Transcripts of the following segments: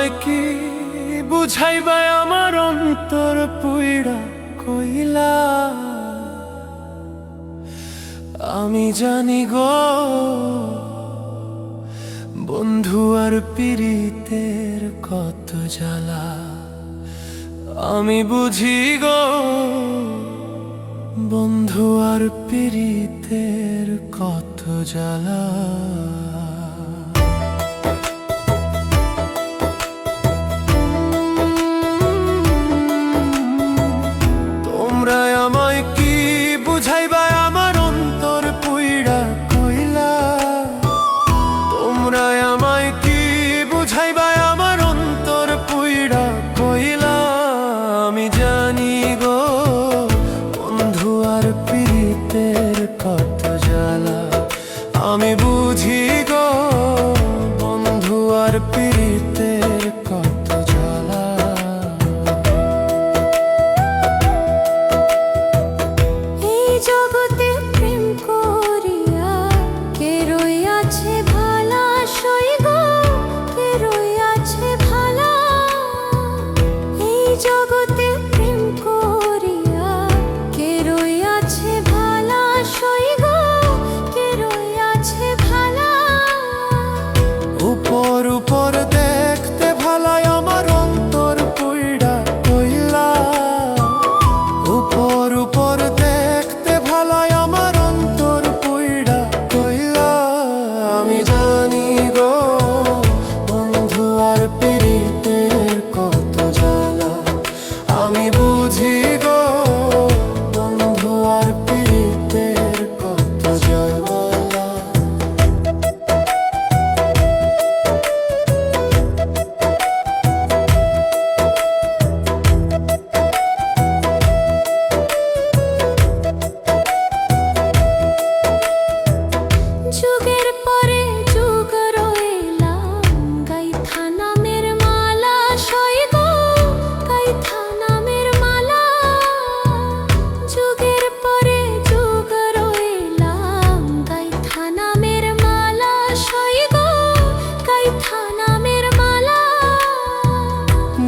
আমায় কি? বুঝাইবা আমার অন্তর পুইড়া কইলা। আমি জানি গো, বন্ধু আর পীড়িতের কত জ্বালা। আমি বুঝি গো, বন্ধু আর পীড়িতের কত জ্বালা। থানামের মালা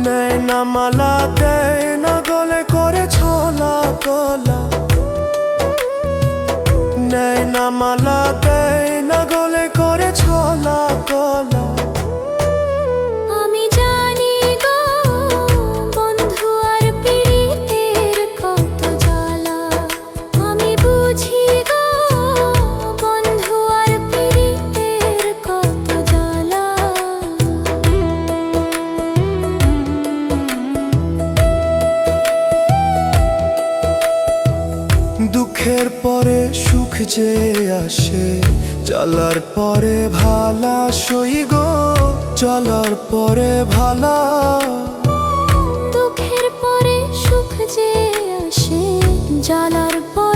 নেয় না মালা দেয় না গলে করে ছলা কলা নেয় না মালা দুঃখের পরে সুখ যে আসে চলার পরে ভালা সই গো চলার পরে ভালা। দুঃখের পরে সুখ যে আসে, জ্বালার পরে